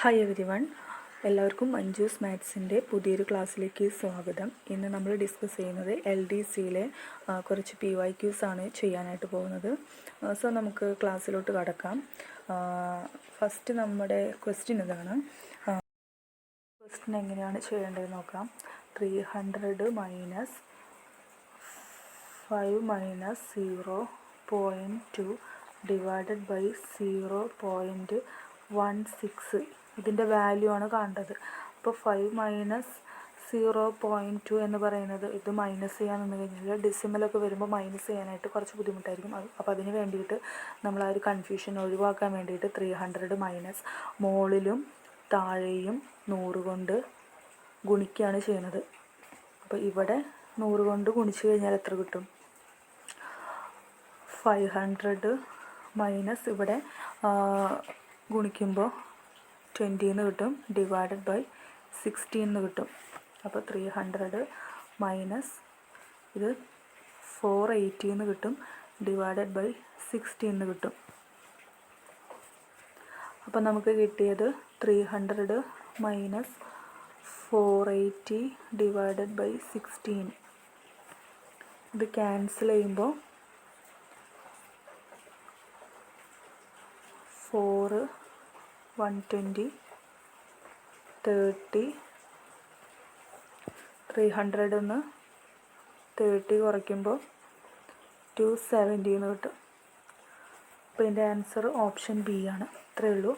Hi every one എല്ലാവർക്കും മഞ്ജൂസ് മാത്സിന്റെ പുതിയൊരു ക്ലാസ്സിലേക്ക് സ്വാഗതം. ഇന്ന് നമ്മൾ ഡിസ്കസ് ചെയ്യുന്നത് എൽ ഡി സിയിലെ കുറച്ച് പി വൈ ക്യൂസ് ആണ് ചെയ്യാനായിട്ട് പോകുന്നത്. സോ നമുക്ക് ക്ലാസ്സിലോട്ട് കടക്കാം. ഫസ്റ്റ് നമ്മുടെ ക്വസ്റ്റ്യൻ ഇതാണ് ക്വസ്റ്റ്യൻ എങ്ങനെയാണ് ചെയ്യേണ്ടത് നോക്കാം. Three hundred minus five minus zero point two divided by zero point one six ഇതിന്റെ വാല്യൂ ആണ് കാണേണ്ടത് അപ്പോൾ five minus zero point two എന്ന് പറയുന്നത് ഇത് മൈനസ് ചെയ്യാൻ നിന്ന് കഴിഞ്ഞാൽ ഡെസിമലൊക്കെ വരുമ്പോൾ മൈനസ് ചെയ്യാനായിട്ട് കുറച്ച് ബുദ്ധിമുട്ടായിരിക്കും. അപ്പോൾ അതിന് വേണ്ടിയിട്ട് നമ്മൾ ആ ഒരു കൺഫ്യൂഷൻ ഒഴിവാക്കാൻ വേണ്ടിയിട്ട് ത്രീ ഹൺഡ്രഡ് മൈനസ് മുകളിലും താഴെയും നൂറ് കൊണ്ട് ഗുണിക്കുകയാണ് ചെയ്യുന്നത്. അപ്പോൾ ഇവിടെ നൂറ് കൊണ്ട് ഗുണിച്ച് കഴിഞ്ഞാൽ എത്ര കിട്ടും? ഫൈവ് ഹൺഡ്രഡ് മൈനസ് ഇവിടെ ഗുണിക്കുമ്പോൾ ട്വന്റിന്ന് കിട്ടും ഡിവൈഡഡ് ബൈ സിക്സ്റ്റീന്ന് കിട്ടും. അപ്പോൾ ത്രീ ഹൺഡ്രഡ് മൈനസ് ഇത് ഫോർ എയ്റ്റീന്ന് കിട്ടും ഡിവൈഡഡ് ബൈ സിക്സ്റ്റീന്ന് കിട്ടും. അപ്പോൾ നമുക്ക് കിട്ടിയത് three hundred minus four eighty divided by sixteen ഇത് ക്യാൻസൽ ചെയ്യുമ്പോൾ four one twenty thirty three ഹൺഡ്രഡിൽ നിന്ന് തേർട്ടി കുറയ്ക്കുമ്പോൾ ടു സെവന്റി എന്ന് കിട്ടും. അപ്പോൾ ഇതിന്റെ ആൻസർ ഓപ്ഷൻ ബി ആണ്. ഇത്രയേ ഉള്ളൂ.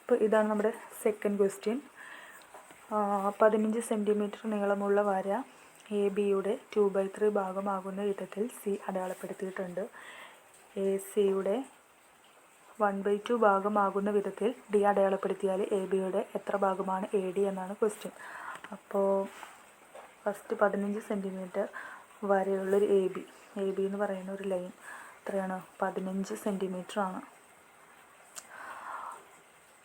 അപ്പോൾ ഇതാണ് നമ്മുടെ സെക്കൻഡ് ക്വസ്റ്റ്യൻ പതിനഞ്ച് സെന്റിമീറ്റർ നീളമുള്ള വര എ ബിയുടെ ടു ബൈ ത്രീ ഭാഗമാകുന്ന വിധത്തിൽ സി അടയാളപ്പെടുത്തിയിട്ടുണ്ട്. എ സിയുടെ വൺ ബൈ ടു ഭാഗമാകുന്ന വിധത്തിൽ ഡി അടയാളപ്പെടുത്തിയാൽ എ ബിയുടെ എത്ര ഭാഗമാണ് എ ഡി എന്നാണ് ക്വസ്റ്റ്യൻ അപ്പോൾ ഫസ്റ്റ് പതിനഞ്ച് സെന്റിമീറ്റർ വരെയുള്ളൊരു എ ബി. എ ബി എന്ന് പറയുന്ന ഒരു ലൈൻ എത്രയാണ്? പതിനഞ്ച് സെന്റിമീറ്റർ ആണ്.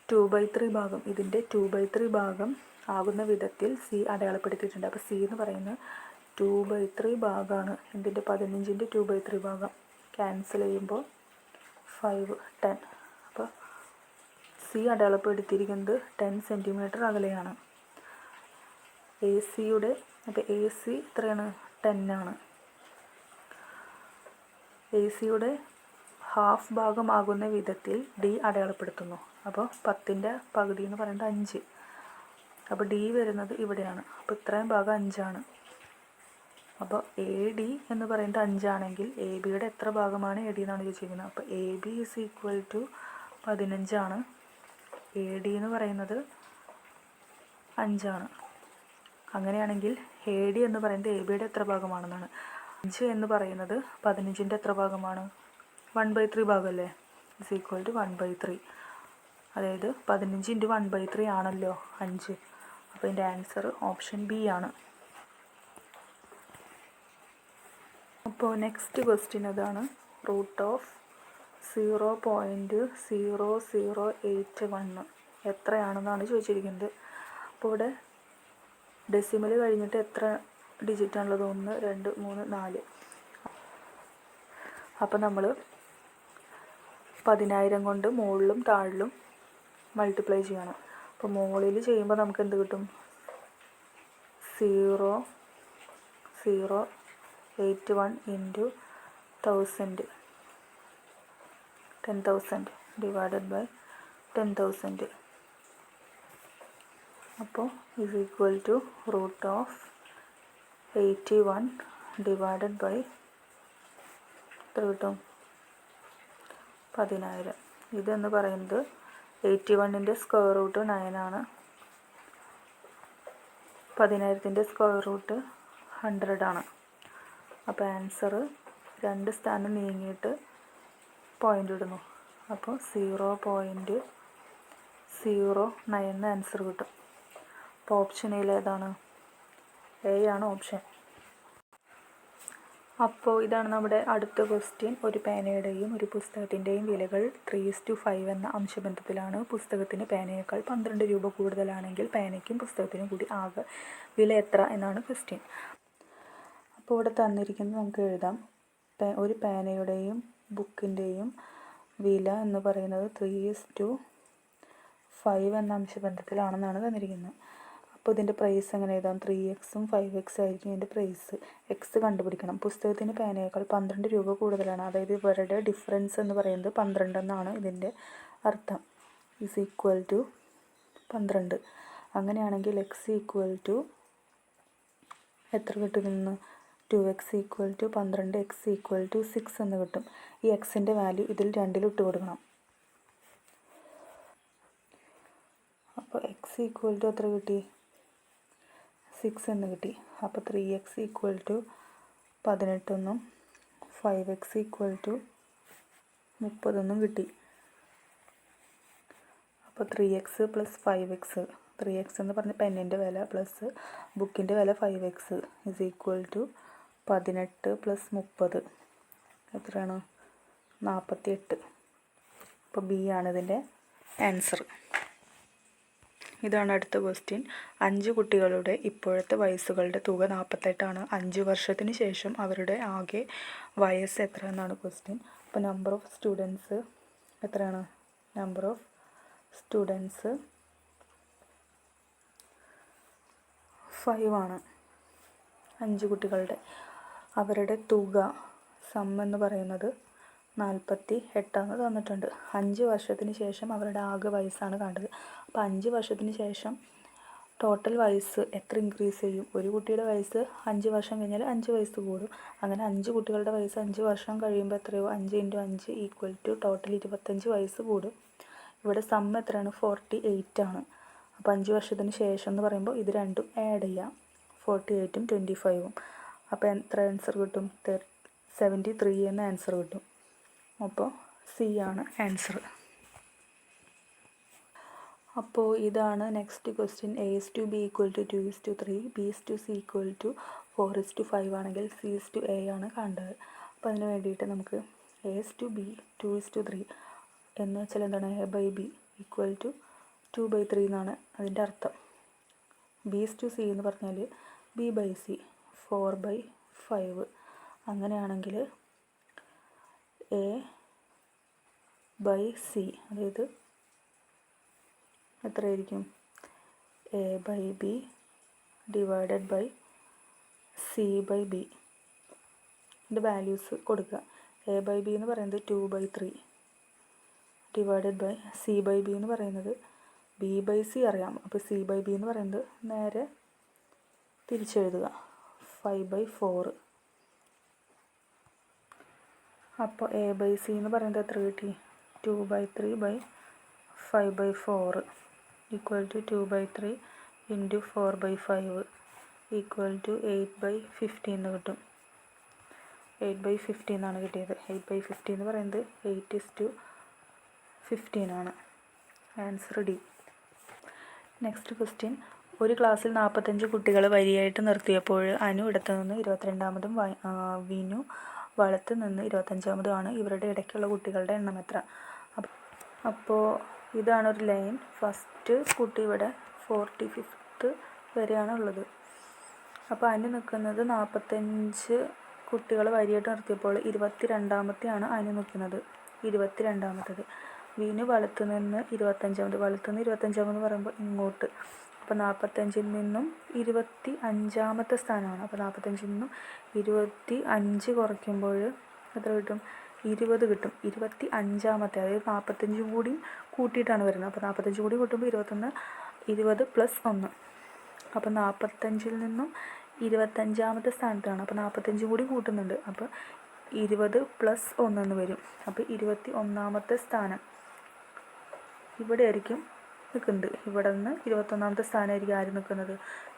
ടു ബൈ ത്രീ ഭാഗം. ഇതിന്റെ ടു ബൈ ത്രീ ഭാഗം ആകുന്ന വിധത്തിൽ സി അടയാളപ്പെടുത്തിയിട്ടുണ്ട്. അപ്പോൾ സി എന്ന് പറയുന്നത് ടു ബൈ ത്രീ ഭാഗമാണ് ഇതിന്റെ പതിനഞ്ചിന്റെ ടു ബൈ ത്രീ ഭാഗം ക്യാൻസൽ ചെയ്യുമ്പോൾ ഫൈവ് ടെൻ അപ്പോൾ സി അടയാളപ്പെടുത്തിയിരിക്കുന്നത് ടെൻ സെന്റിമീറ്റർ അകലെയാണ്. എ സിയുടെ അപ്പോൾ എ സി എത്രയാണ് ടെന്നാണ് എ സിയുടെ ഹാഫ് ഭാഗമാകുന്ന വിധത്തിൽ ഡി അടയാളപ്പെടുത്തുന്നു. അപ്പോൾ പത്തിന്റെ പകുതി എന്ന് പറയുന്നത് അഞ്ച്. അപ്പോൾ ഡി വരുന്നത് ഇവിടെയാണ്. അപ്പോൾ ഇത്രയും ഭാഗം അഞ്ചാണ്. അപ്പോൾ എ ഡി എന്ന് പറയുന്നത് അഞ്ചാണെങ്കിൽ എ ബിയുടെ എത്ര ഭാഗമാണ് എ ഡി എന്നാണ് ചോദിച്ചിരിക്കുന്നത്. അപ്പോൾ A B is equal to പതിനഞ്ചാണ്. A D എന്ന് പറയുന്നത് അഞ്ചാണ്. അങ്ങനെയാണെങ്കിൽ എ ഡി എന്ന് പറയുന്നത് എ ബിയുടെ എത്ര ഭാഗമാണെന്നാണ്. അഞ്ച് എന്ന് പറയുന്നത് പതിനഞ്ചിന്റെ എത്ര ഭാഗമാണ്? One by three ഭാഗമല്ലേ? Is equal to one by three. അതായത് പതിനഞ്ച് ഇന്റു വൺ ബൈ ത്രീ ആണല്ലോ അഞ്ച്. അപ്പോൾ ഇതിന്റെ ആൻസർ ഓപ്ഷൻ ബി ആണ്. അപ്പോൾ നെക്സ്റ്റ് ക്വസ്റ്റ്യൻ അതാണ് root of zero point zero zero eight one എത്രയാണെന്നാണ് ചോദിച്ചിരിക്കുന്നത്. അപ്പോൾ ഇവിടെ ഡെസിമൽ കഴിഞ്ഞിട്ട് എത്ര ഡിജിറ്റാണുള്ളത് ഒന്ന് രണ്ട് മൂന്ന് നാല്. അപ്പോൾ നമ്മൾ പതിനായിരം കൊണ്ട് മുകളിലും താഴിലും മൾട്ടിപ്ലൈ ചെയ്യണം. അപ്പോൾ മുകളിൽ ചെയ്യുമ്പോൾ നമുക്ക് എന്ത് കിട്ടും? Zero zero eight one into thousand ten thousand divided by ten thousand അപ്പോൾ is equal to root of eighty one divided by എത്ര കിട്ടും പതിനായിരം. ഇതെന്ന് പറയുന്നത് എയ്റ്റി വണ്ണിന്റെ സ്ക്വയർ റൂട്ട് നയനാണ് പതിനായിരത്തിന്റെ സ്ക്വയർ റൂട്ട് ഹൺഡ്രഡ് ആണ്. അപ്പോൾ ആൻസർ രണ്ട് സ്ഥാനം നീങ്ങിയിട്ട് പോയിന്റ് ഇടുന്നു. അപ്പോൾ zero point zero nine answer കിട്ടും. അപ്പോൾ ഓപ്ഷൻ ഏതാണ്? എ ആണ് ഓപ്ഷൻ അപ്പോൾ ഇതാണ് നമ്മുടെ അടുത്ത ക്വസ്റ്റ്യൻ ഒരു പേനയുടെയും ഒരു പുസ്തകത്തിന്റെയും വിലകൾ ത്രീ ഇസ് ടു ഫൈവ് എന്ന അംശബന്ധത്തിലാണ്. പുസ്തകത്തിന് പേനയേക്കാൾ പന്ത്രണ്ട് രൂപ കൂടുതലാണെങ്കിൽ പേനയ്ക്കും പുസ്തകത്തിനും കൂടി ആകെ വില എത്ര എന്നാണ് ക്വസ്റ്റ്യൻ അപ്പോൾ ഇവിടെ തന്നിരിക്കുന്നത് നമുക്ക് എഴുതാം. ഒരു പേനയുടെയും ബുക്കിന്റെയും വില എന്ന് പറയുന്നത് ത്രീ ഇസ് ടു ഫൈവ് എന്ന അംശബന്ധത്തിലാണെന്നാണ് തന്നിരിക്കുന്നത്. അപ്പോൾ ഇതിന്റെ പ്രൈസ് എങ്ങനെ എഴുതാം? ത്രീ എക്സും ഫൈവ് എക്സ് ആയിരിക്കും ഇതിന്റെ പ്രൈസ് എക്സ് കണ്ടുപിടിക്കണം. പുസ്തകത്തിന് പേനയേക്കാൾ പന്ത്രണ്ട് രൂപ കൂടുതലാണ്. അതായത് ഇവരുടെ ഡിഫറൻസ് എന്ന് പറയുന്നത് പന്ത്രണ്ട് എന്നാണ് ഇതിന്റെ അർത്ഥം. ഇസ് ഈക്വൽ ടു പന്ത്രണ്ട്. അങ്ങനെയാണെങ്കിൽ എക്സ് ഈക്വൽ ടു എത്ര കിട്ടും നിന്ന് ടു എക്സ് ഈക്വൽ ടു പന്ത്രണ്ട് എക്സ് ഈക്വൽ ടു സിക്സ് എന്ന് കിട്ടും. ഈ എക്സിന്റെ വാല്യൂ ഇതിൽ രണ്ടിൽ ഇട്ട് കൊടുക്കണം. അപ്പോൾ എക്സ് ഈക്വൽ ടു എത്ര കിട്ടി? സിക്സ് എന്ന് കിട്ടി. അപ്പോൾ ത്രീ എക്സ് ഈക്വൽ ടു പതിനെട്ടൊന്നും ഫൈവ് എക്സ് ഈക്വൽ ടു മുപ്പതൊന്നും കിട്ടി. അപ്പോൾ three x plus five x three x എന്ന് പറഞ്ഞ പെന്നിന്റെ വില പ്ലസ് ബുക്കിന്റെ വില five x is equal to പതിനെട്ട് പ്ലസ് മുപ്പത്. എത്രയാണ്? നാൽപ്പത്തി എട്ട് അപ്പോൾ ബി ആണ് ഇതിന്റെ ആൻസർ ഇതാണ് അടുത്ത ക്വസ്റ്റ്യൻ അഞ്ച് കുട്ടികളുടെ ഇപ്പോഴത്തെ വയസ്സുകളുടെ തുക നാൽപ്പത്തെട്ടാണ് അഞ്ച് വർഷത്തിന് ശേഷം അവരുടെ ആകെ വയസ്സ് എത്ര എന്നാണ് ക്വസ്റ്റ്യൻ അപ്പോൾ നമ്പർ ഓഫ് സ്റ്റുഡൻസ് എത്രയാണ്? നമ്പർ ഓഫ് സ്റ്റുഡൻസ് ഫൈവ് ആണ്. അഞ്ച് കുട്ടികളുടെ. അവരുടെ തുക സം എന്ന് പറയുന്നത് നാൽപ്പത്തി എട്ടാണ് തന്നിട്ടുണ്ട്. അഞ്ച് വർഷത്തിന് ശേഷം അവരുടെ ആകെ വയസ്സാണ് കണ്ടത്. അപ്പോൾ അഞ്ച് വർഷത്തിന് ശേഷം ടോട്ടൽ വയസ്സ് എത്ര ഇൻക്രീസ് ചെയ്യും? ഒരു കുട്ടിയുടെ വയസ്സ് അഞ്ച് വർഷം കഴിഞ്ഞാൽ അഞ്ച് വയസ്സ് കൂടും. അങ്ങനെ അഞ്ച് കുട്ടികളുടെ വയസ്സ് അഞ്ച് വർഷം കഴിയുമ്പോൾ എത്രയോ? അഞ്ച് ഇന്റു അഞ്ച് ഈക്വൽ ടു ടോട്ടൽ ഇരുപത്തഞ്ച് വയസ്സ് കൂടും. ഇവിടെ സം എത്രയാണ്? ഫോർട്ടി എയ്റ്റ് ആണ്. അപ്പോൾ അഞ്ച് വർഷത്തിന് ശേഷം എന്ന് പറയുമ്പോൾ ഇത് രണ്ടും ആഡ് ചെയ്യാം. ഫോർട്ടി എയ്റ്റും ട്വന്റി ഫൈവും അപ്പോൾ എത്ര ആൻസർ കിട്ടും? സെവന്റി ത്രീ എന്ന ആൻസർ കിട്ടും. അപ്പോൾ സി ആണ് ആൻസർ അപ്പോൾ ഇതാണ് next question A is to B equal to two is to three B is to C equal to four is to five ആണെങ്കിൽ സി ഇസ് ടു എ ആണ് കണ്ടത്. അപ്പോൾ അതിന് വേണ്ടിയിട്ട് നമുക്ക് A is to B two is to three എന്ന് വെച്ചാൽ എന്താണ്? A by B equal to two by three എന്നാണ് അതിന്റെ അർത്ഥം. ബി എസ് ടു സി എന്ന് പറഞ്ഞാൽ B by C four by five. അങ്ങനെയാണെങ്കിൽ എ ബൈ സി അതായത് എത്രയായിരിക്കും? A by B divided by C by B. ഇതിന്റെ വാല്യൂസ് കൊടുക്കുക. എ ബൈ ബി എന്ന് പറയുന്നത് two by three. Divided by C by B എന്ന് പറയുന്നത് ബി ബൈ സി അറിയാം. അപ്പോൾ സി ബൈ ബി എന്ന് പറയുന്നത് നേരെ തിരിച്ചെഴുതുക. ഫൈവ് ബൈ ഫോർ അപ്പോൾ എ ബൈ സി എന്ന് പറയുന്നത് എത്ര കിട്ടി? Two by three by five by four equal to two by three into four by five equal to eight by fifty എന്ന് കിട്ടും. എയ്റ്റ് ബൈ ഫിഫ്റ്റീൻ എന്നാണ് കിട്ടിയത്. എയ്റ്റ് ബൈ ഫിഫ്റ്റി എന്ന് പറയുന്നത് എയ്റ്റ് ഇസ് ടു ഫിഫ്റ്റീൻ ആണ്. Answer D next question ഒരു ക്ലാസ്സിൽ നാൽപ്പത്തഞ്ച് കുട്ടികൾ വരിയായിട്ട് നിർത്തിയപ്പോൾ അനു ഇടത്തു നിന്ന് ഇരുപത്തിരണ്ടാമതും വിനു വളത്ത് നിന്ന് ഇരുപത്തഞ്ചാമതുമാണ് ഇവരുടെ ഇടയ്ക്കുള്ള കുട്ടികളുടെ എണ്ണം എത്ര. അപ്പോൾ ഇതാണ് ഒരു ലൈൻ. ഫസ്റ്റ് കുട്ടി ഇവിടെ ഫോർട്ടി ഫിഫ്ത്ത് വരെയാണ് ഉള്ളത്. അപ്പോൾ അനു നിൽക്കുന്നത് നാൽപ്പത്തഞ്ച് കുട്ടികൾ വരിയായിട്ട് നിർത്തിയപ്പോൾ ഇരുപത്തി രണ്ടാമത്തെയാണ് അനു നിൽക്കുന്നത്. ഇരുപത്തി രണ്ടാമത്തത് വീന് വലത്തു നിന്ന് ഇരുപത്തഞ്ചാമത്. വലത്തു നിന്ന് ഇരുപത്തഞ്ചാമത് പറയുമ്പോൾ ഇങ്ങോട്ട്. അപ്പോൾ നാൽപ്പത്തഞ്ചിൽ നിന്നും ഇരുപത്തി അഞ്ചാമത്തെ സ്ഥാനമാണ്. അപ്പോൾ നാൽപ്പത്തഞ്ചിൽ നിന്നും ഇരുപത്തി അഞ്ച് കുറയ്ക്കുമ്പോൾ എത്ര കിട്ടും? ഇരുപത് കിട്ടും. ഇരുപത്തി അഞ്ചാമത്തെ അതായത് നാൽപ്പത്തഞ്ചും കൂടി കൂട്ടിയിട്ടാണ് വരുന്നത്. അപ്പോൾ നാൽപ്പത്തഞ്ച് കൂടി കൂട്ടുമ്പോൾ ഇരുപത്തൊന്ന് ഇരുപത് പ്ലസ് ഒന്ന്. അപ്പോൾ നാൽപ്പത്തഞ്ചിൽ നിന്നും ഇരുപത്തഞ്ചാമത്തെ സ്ഥാനത്താണ്. അപ്പോൾ നാൽപ്പത്തഞ്ച് കൂടി കൂട്ടുന്നുണ്ട്. അപ്പോൾ ഇരുപത് പ്ലസ് ഒന്നെന്ന് വരും. അപ്പോൾ ഇരുപത്തി ഒന്നാമത്തെ സ്ഥാനം. ഇവിടെ ആയിരിക്കും നിൽക്കുന്നുണ്ട് ഇവിടെ നിന്ന് ഇരുപത്തൊന്നാമത്തെ സ്ഥാനമായിരിക്കും ആര് നിൽക്കുന്നത്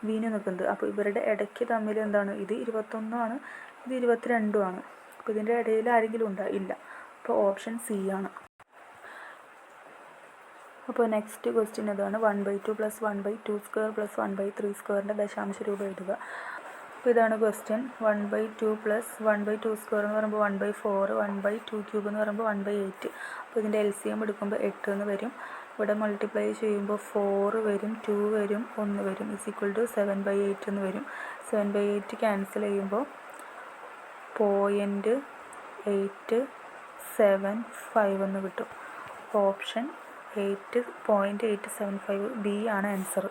വീന് നിൽക്കുന്നത് അപ്പോൾ ഇവരുടെ ഇടയ്ക്ക് തമ്മിൽ എന്താണ്? ഇത് ഇരുപത്തൊന്നാണ് ഇത് ഇരുപത്തിരണ്ടുമാണ് അപ്പോൾ ഇതിന്റെ ഇടയിൽ ആരെങ്കിലും ഉണ്ടോ? ഇല്ല. അപ്പോൾ ഓപ്ഷൻ സി ആണ്. അപ്പോൾ നെക്സ്റ്റ് ക്വസ്റ്റ്യൻ ഇതാണ്. One by two plus one by two square plus one by three സ്ക്വയറിന്റെ ദശാംശ രൂപ എഴുതുക. അപ്പോൾ ഇതാണ് question. One by two plus one by two square എന്ന് പറയുമ്പോൾ one by four one by two cube എന്ന് പറയുമ്പോൾ വൺ ബൈ എയ്റ്റ്. അപ്പോൾ ഇതിന്റെ എൽ സി എം എടുക്കുമ്പോൾ എട്ട് എന്ന് വരും. ഇവിടെ മൾട്ടിപ്ലൈ ചെയ്യുമ്പോൾ ഫോർ വരും ടു വരും ഒന്ന് വരും is equal to seven by eight എന്ന് വരും. സെവൻ ബൈ എയ്റ്റ് ക്യാൻസൽ ചെയ്യുമ്പോൾ പോയിന്റ് എയ്റ്റ് സെവൻ ഫൈവ് എന്ന് കിട്ടും. Option eight point eight seven five B ആണ് ആൻസർ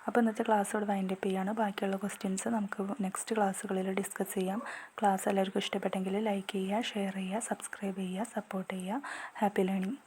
അപ്പോൾ ഇന്നത്തെ ക്ലാസ് ഇവിടെ വൈൻഡപ്പ് ചെയ്യാണ്. ബാക്കിയുള്ള ക്വസ്റ്റ്യൻസ് നമുക്ക് നെക്സ്റ്റ് ക്ലാസ്സുകളിൽ ഡിസ്കസ് ചെയ്യാം. ക്ലാസ് എല്ലാവർക്കും ഇഷ്ടപ്പെട്ടെങ്കിൽ ലൈക്ക് ചെയ്യുക ഷെയർ ചെയ്യുക സബ്സ്ക്രൈബ് ചെയ്യുക സപ്പോർട്ട് ചെയ്യുക. Happy learning